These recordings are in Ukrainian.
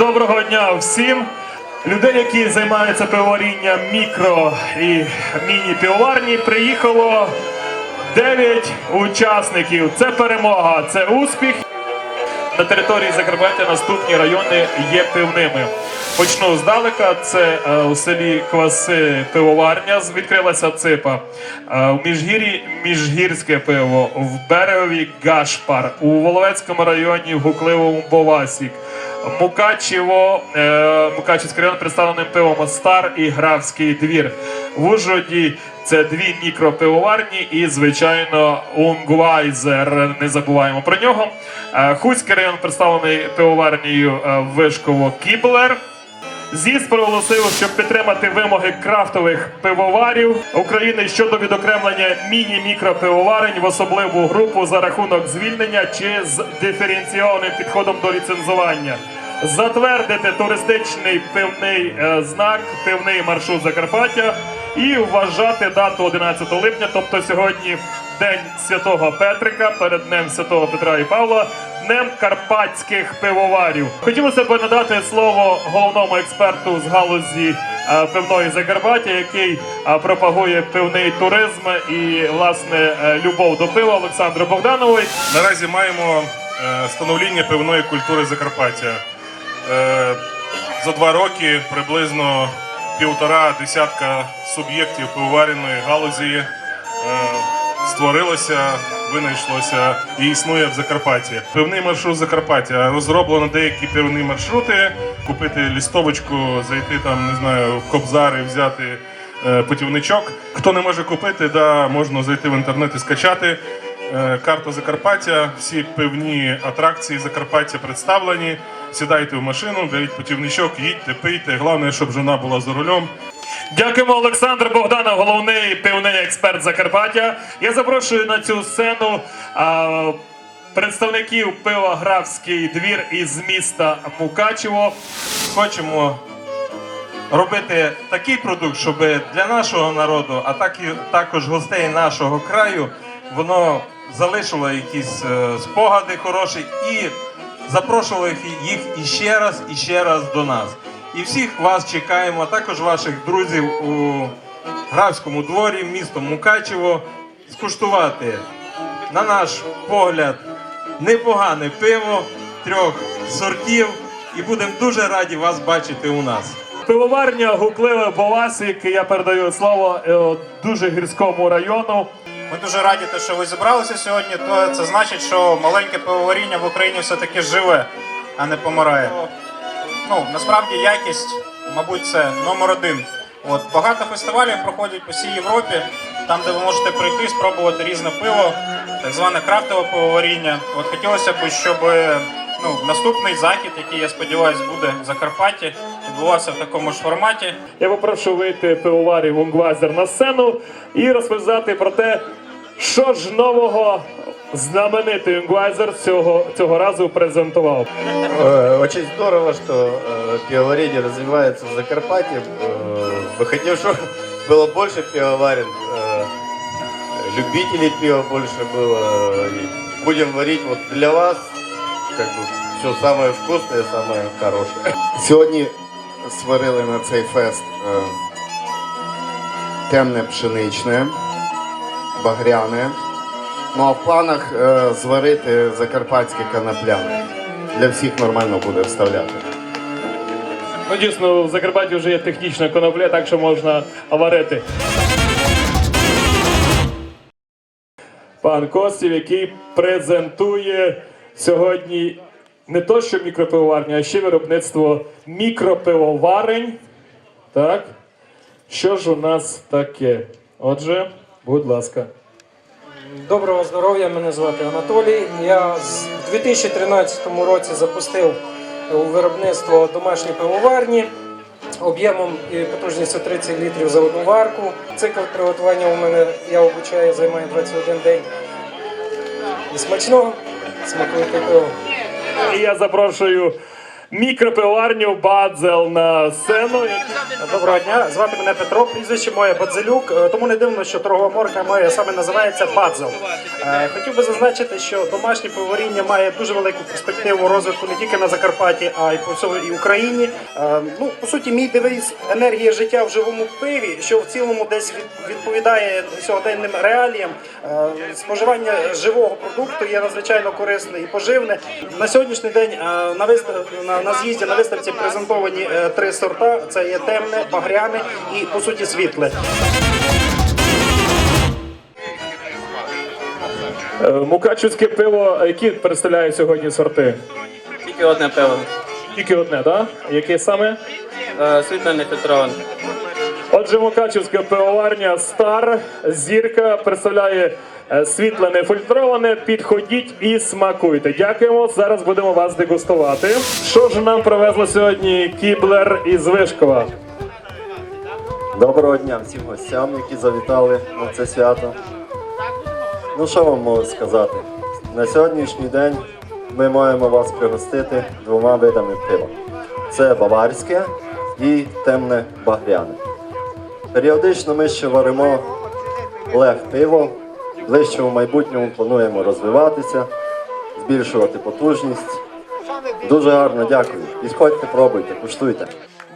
Доброго дня всім. Людей, які займаються пивоварінням мікро і міні-пивоварні, приїхало 9 учасників. Це перемога, це успіх. На території Закарпаття наступні райони є пивними. Почну здалека. Це е, у селі Кваси пивоварня. Відкрилася ципа. Е, у Міжгір'ї міжгірське пиво, в берегові Гашпар, у Воловецькому районі в Гукливому Бовасік. Мукачево, е, Мукачевський район представлений пивом Стар і Графський двір. В Ужгороді це дві мікропивоварні і, звичайно, Унгвайзер. Не забуваємо про нього. Е, Хуцький район представлений пивоварнею е, Вишково Кіблер. ЗІС проголосив, щоб підтримати вимоги крафтових пивоварів України щодо відокремлення міні-мікропивоварень в особливу групу за рахунок звільнення чи з диференційованим підходом до ліцензування. Затвердити туристичний пивний е, знак, пивний маршрут Закарпаття і вважати дату 11 липня, тобто сьогодні День Святого Петрика, перед Днем Святого Петра і Павла, Днем карпатських пивоварів. Хотілося б надати слово головному експерту з галузі е, пивної Закарпаття, який е, пропагує пивний туризм і власне е, любов до пива Олександру Богданової. Наразі маємо становління пивної культури Закарпаття. За два роки приблизно півтора десятка суб'єктів пивоварної галузі створилося, винайшлося і існує в Закарпатті. Пивний маршрут Закарпаття розроблено деякі пивні маршрути, купити лістовочку, зайти там, не знаю, в Кобзар і взяти е, путівничок. Хто не може купити, да, можна зайти в інтернет і скачати. Е, Карта Закарпаття, всі пивні атракції Закарпаття представлені. Сідайте в машину, беріть путівничок, їдьте, пийте. Головне, щоб жона була за рулем. Дякуємо, Олександр Богданов, головний пивний експерт Закарпаття. Я запрошую на цю сцену а, представників пива Графський двір із міста Мукачево. хочемо робити такий продукт, щоб для нашого народу, а так і також гостей нашого краю, воно залишило якісь е, спогади хороші і запрошувало їх- іще раз і ще раз до нас. І всіх вас чекаємо, а також ваших друзів у Графському дворі, місто Мукачево, скуштувати, на наш погляд, непогане пиво трьох сортів. І будемо дуже раді вас бачити у нас. Пивоварня Гукливе Боласик. Я передаю слово е, дуже гірському району. Ми дуже раді, що ви зібралися сьогодні. То це значить, що маленьке пивоваріння в Україні все-таки живе, а не помирає. Ну насправді якість, мабуть, це номер один. От багато фестивалів проходять по всій Європі, там, де ви можете прийти, спробувати різне пиво, так зване крафтове пивоваріння. От хотілося б, щоб ну, наступний захід, який я сподіваюся буде в Закарпатті, відбувався в такому ж форматі. Я попрошу вийти пивоварів Унгвайзер на сцену і розповідати про те, що ж нового знаменитий Унгвайзер цього, цього разу презентував. Э, Очень здорово, что э, пивоварение развивается в Закарпатье. Э, Бы хотел, чтобы было больше пивоварен, э, любителей пива больше было. И Будем варить вот для вас как бы все самое вкусное, самое хорошее. Сьогодні сварили на цей фест е, темне пшеничне, багряне. Ну а в планах е, зварити закарпатське канапляне. Для всіх нормально буде вставляти. Ну, дійсно, в Закарпатті вже є технічна конопля, так що можна варити. Пан Костів, який презентує сьогодні не то, що мікропивоварня, а ще виробництво мікропивоварень. Так. Що ж у нас таке? Отже, будь ласка. Доброго здоров'я, мене звати Анатолій. Я з- в 2013 році запустив у виробництво домашні пивоварні об'ємом і потужністю 30 літрів за одну варку. Цикл приготування у мене я обучаю, займає 21 день. І смачного, смакуйте пиво. І я запрошую мікропиварню Бадзел на сцену. Доброго дня, звати мене Петро, прізвище моє Бадзелюк, е, тому не дивно, що торгова марка моя саме називається Бадзел. Е, Хотів би зазначити, що домашнє пивоваріння має дуже велику перспективу розвитку не тільки на Закарпатті, а й по всій Україні. Е, Ну, по суті, мій девіз енергія життя в живому пиві, що в цілому десь від- відповідає сьогоденним реаліям. Споживання живого продукту є надзвичайно корисне і поживне. На сьогоднішній день на на, з'їзді на виставці презентовані е, три сорта: це є темне, багряне і по суті світле. Е, Мукачівське пиво, які представляє сьогодні сорти? Тільки одне пиво. Тільки одне, так? Яке саме? Е, Світло не фільтроване. Отже, Мукачівська пивоварня Стар Зірка представляє е, світле нефільтроване. Підходіть і смакуйте. Дякуємо. Зараз будемо вас дегустувати. Що ж нам привезли сьогодні Кіблер із Вишкова? Доброго дня всім гостям, які завітали на це свято. Ну що вам можу сказати? На сьогоднішній день ми маємо вас пригостити двома видами пива. Це баварське і темне багряне. Періодично ми ще варимо лег пиво. Ближчому майбутньому плануємо розвиватися, збільшувати потужність. Дуже гарно дякую. Підходьте, пробуйте, куштуйте.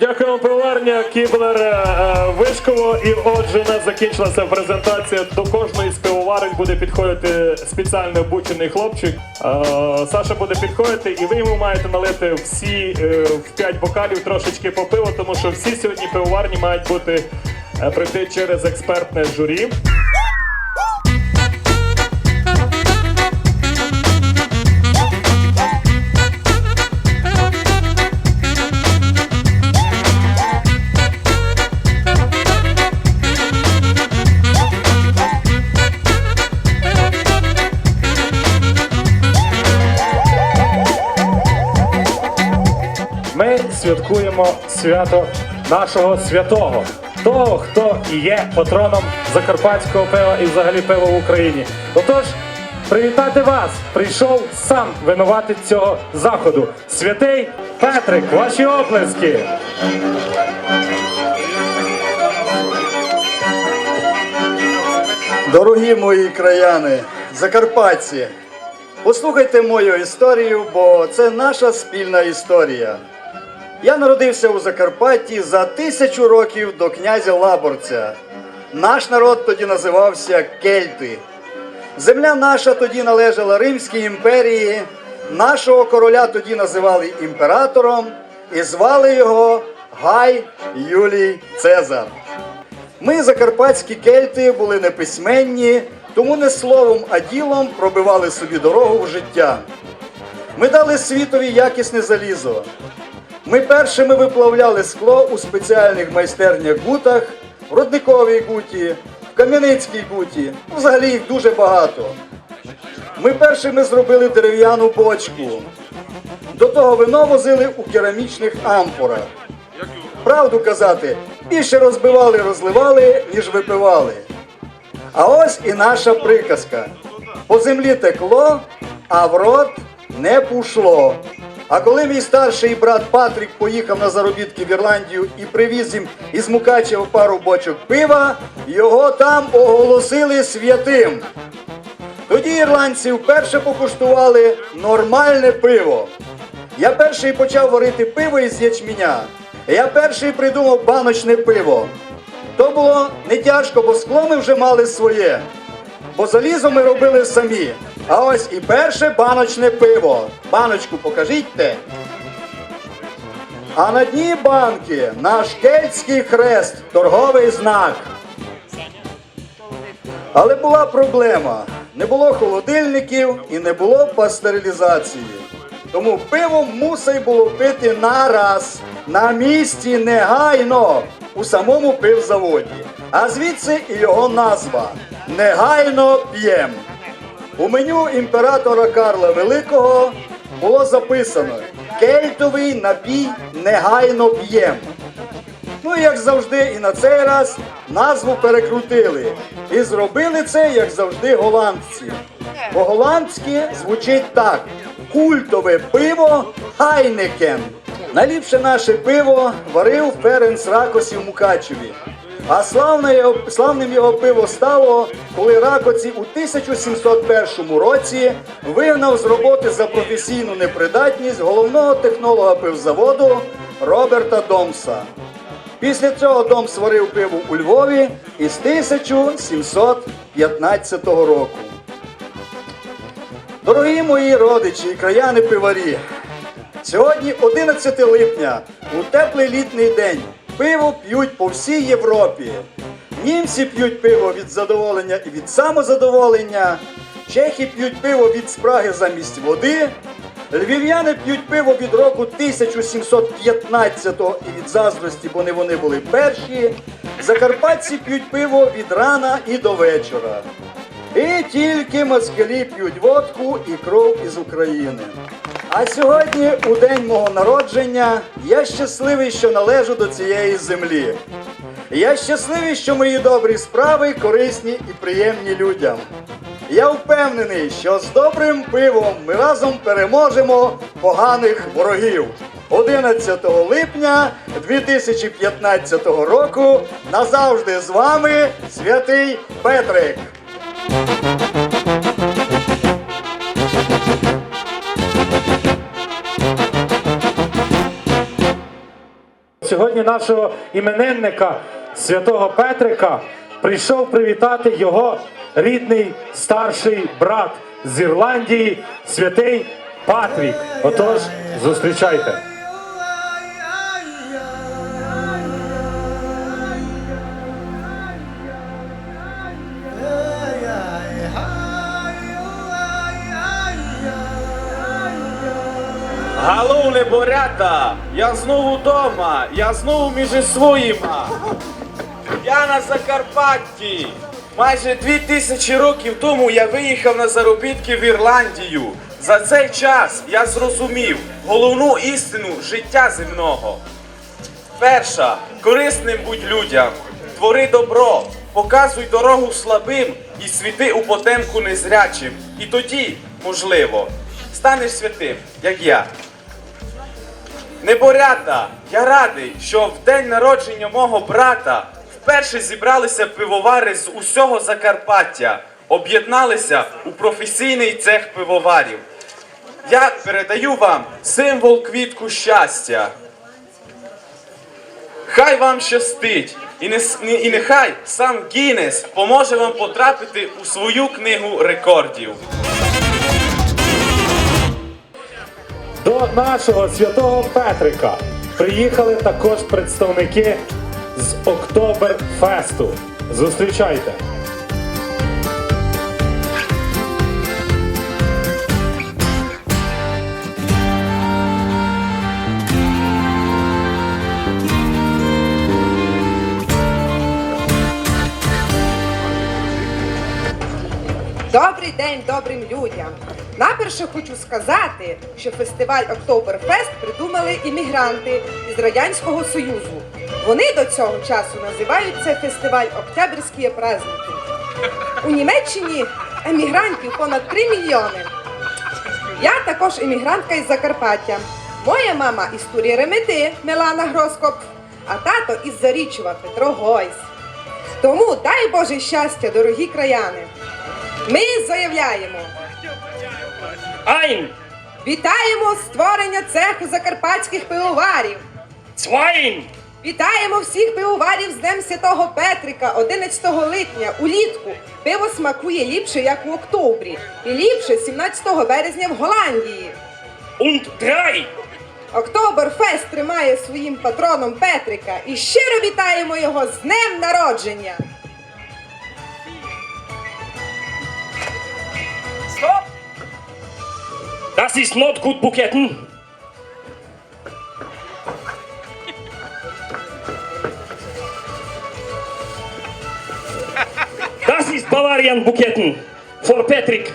Дякуємо, пивоварня Кіблер е, Вишково. І отже, у нас закінчилася презентація. До кожної з пивоварень буде підходити спеціально обучений хлопчик. Е, Саша буде підходити, і ви йому маєте налити всі е, в 5 бокалів трошечки по пиву, тому що всі сьогодні пивоварні мають бути пройти через експертне журі. Святкуємо свято нашого святого, того, хто і є патроном закарпатського пива і взагалі пива в Україні. Отож, привітати вас! Прийшов сам винуватець цього заходу. Святий Петрик, ваші оплески! Дорогі мої краяни, закарпатці, послухайте мою історію, бо це наша спільна історія. Я народився у Закарпатті за тисячу років до князя Лаборця. Наш народ тоді називався Кельти. Земля наша тоді належала Римській імперії. Нашого короля тоді називали імператором і звали його Гай Юлій Цезар. Ми, закарпатські кельти, були неписьменні, тому не словом, а ділом пробивали собі дорогу в життя. Ми дали світові якісне залізо. Ми першими виплавляли скло у спеціальних майстернях гутах, в родниковій гуті, в кам'яницькій гуті. Взагалі їх дуже багато. Ми першими зробили дерев'яну бочку. До того вино возили у керамічних амфорах. Правду казати, більше розбивали, розливали, ніж випивали. А ось і наша приказка. По землі текло, а в рот не пушло. А коли мій старший брат Патрік поїхав на заробітки в Ірландію і привіз їм із Мукачева пару бочок пива, його там оголосили святим. Тоді ірландці вперше покуштували нормальне пиво. Я перший почав варити пиво із ячменя. Я перший придумав баночне пиво. То було не тяжко, бо скло ми вже мали своє. Бо залізо ми робили самі. А ось і перше баночне пиво. Баночку покажіть. А на дні банки наш кельтський хрест, торговий знак. Але була проблема. Не було холодильників і не було пастерилізації. Тому пиво мусить було пити нараз, на місці негайно у самому пивзаводі. А звідси і його назва негайно п'єм. У меню імператора Карла Великого було записано кельтовий напій негайно п'єм. Ну, як завжди, і на цей раз назву перекрутили. І зробили це, як завжди, голландці. По-голландськи звучить так: культове пиво Хайнекен. Найліпше наше пиво варив Ференц Ракосі в Мукачеві. А славне його, славним його пиво стало, коли Ракоці у 1701 році вигнав з роботи за професійну непридатність головного технолога пивзаводу Роберта Домса. Після цього Дом сварив пиво у Львові із 1715 року. Дорогі мої родичі і краяни пиварі, сьогодні 11 липня, у теплий літній день, пиво п'ють по всій Європі. Німці п'ють пиво від задоволення і від самозадоволення, чехи п'ють пиво від спраги замість води, львів'яни п'ють пиво від року 1715 і від заздрості, бо не вони були перші. Закарпатці п'ють пиво від рана і до вечора. І тільки москалі п'ють водку і кров із України. А сьогодні, у день мого народження, я щасливий, що належу до цієї землі. Я щасливий, що мої добрі справи корисні і приємні людям. Я впевнений, що з добрим пивом ми разом переможемо поганих ворогів. 11 липня 2015 року назавжди з вами святий Петрик. Сьогодні нашого іменинника святого Петрика прийшов привітати його рідний старший брат з Ірландії, святий Патрік. Отож, зустрічайте. Галу, леборята! Я знову вдома, я знову між своїми. Я на Закарпатті. Майже дві тисячі років тому я виїхав на заробітки в Ірландію. За цей час я зрозумів головну істину життя земного. Перша корисним будь людям, твори добро, показуй дорогу слабим і світи у потемку незрячим. І тоді, можливо, станеш святим, як я. Неборята, я радий, що в день народження мого брата вперше зібралися пивовари з усього Закарпаття, об'єдналися у професійний цех пивоварів. Я передаю вам символ квітку щастя. Хай вам щастить, і, не, і нехай сам Гіннес поможе вам потрапити у свою книгу рекордів. Нашого святого Петрика приїхали також представники з Октоберфесту. Зустрічайте. Добрий день добрим людям. Наперше хочу сказати, що фестиваль Октоберфест придумали іммігранти із Радянського Союзу. Вони до цього часу називають це фестиваль Октябрьські праздники. У Німеччині емігрантів понад 3 мільйони. Я також емігрантка із Закарпаття. Моя мама із Турі Ремеди Мелана Гроскоп, а тато із Зарічова Петро Гойс. Тому дай Боже щастя, дорогі краяни! Ми заявляємо. Ein, Вітаємо створення цеху закарпатських пивоварів. zwei, Вітаємо всіх пивоварів з Днем Святого Петрика 11 липня улітку. Пиво смакує ліпше, як у октобрі, і ліпше 17 березня в Голландії. und drei. Октоберфест тримає своїм патроном Петрика і щиро вітаємо його з днем народження. Das ist not gut Buketten. Das ist Bavarian Buketten for Patrick.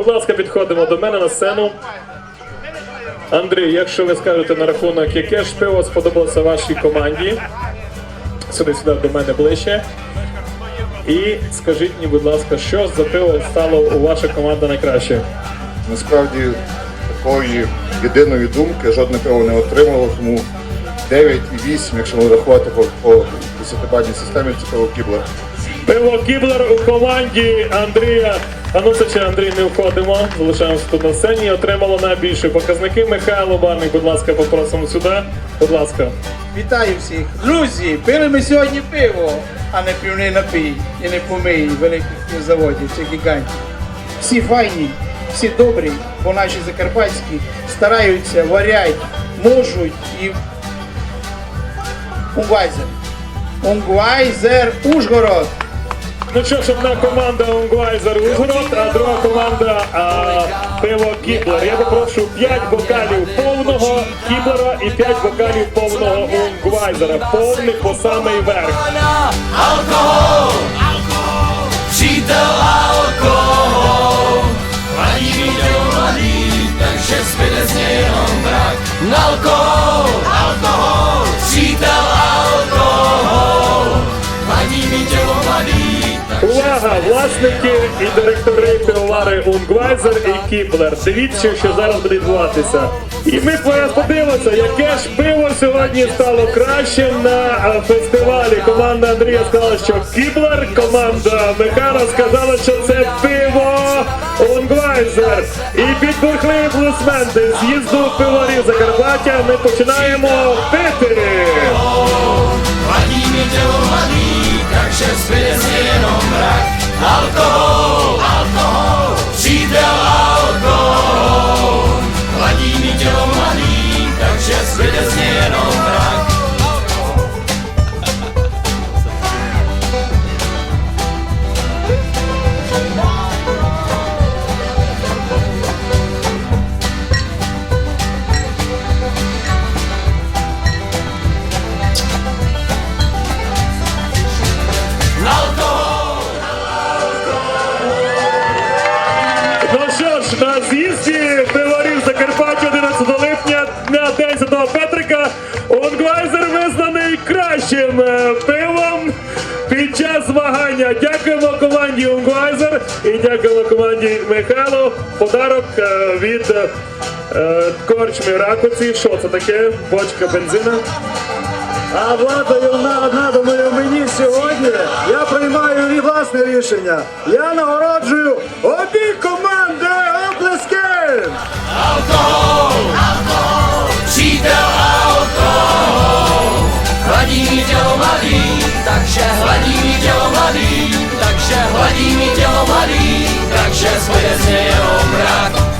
Будь ласка, підходимо до мене на сцену. Андрій, якщо ви скажете на рахунок, яке ж пиво сподобалося вашій команді, сюди сюди до мене ближче. І скажіть мені, будь ласка, що за пиво стало у ваша команда найкраще? Насправді такої єдиної думки жодне пиво не отримало, тому 9 і 8, якщо ми рахувати по, по десятибальній системі, це пиво Кіблер. Пиво Кіблер у команді Андрія Анусича. Андрій, не входимо. Залишаємося тут на сцені. Отримало найбільші показники. Михайло Барник, будь ласка, попросимо сюди. Будь ласка. Вітаю всіх. Друзі, пили ми сьогодні пиво, а не півний напій і не помий великих заводів, цих гігантів. Всі файні, всі добрі, бо наші закарпатські стараються, варять, можуть і Унгвайзер. Унгвайзер Ужгород. Ну що ж, одна команда Унгвайзер Ужгород, а друга команда а, пиво Кіблер. Я попрошу 5 бокалів повного Кіблера і 5 бокалів повного Унгвайзера. Повний по самий верх. Alkohol, hladí mi tělo mladý, takže zbyde z něj jenom mrak. Alkohol, alkohol, přítel alkohol, hladí mi tělo mladý, Увага! Власники і директори пивовари Унгвайзер і Кіблер. Дивіться, що зараз буде відбуватися. І ми подивимося, яке ж пиво сьогодні стало краще на е, фестивалі. Команда Андрія сказала, що Кіблер, команда Михайла сказала, що це пиво Унгвайзер. І під бурхливі аплодисменти з'їзду пиварів Закарпаття ми починаємо пити. Hladí mi tělo mladý, takže zbyde z jenom mrak. Alkohol, alkohol, команді Михайло. Подарок е, від е, корчми Ракоці. Що це таке? Бочка бензина. А владою наданою мені сьогодні я приймаю і власне рішення. Я нагороджую обі команди оплески! Alkohol, alkohol, přítel alkohol, hladí mi tělo mladý, takže hladí mi takže hladí mi tělo mladý, takže zbyde z něj jenom mrak.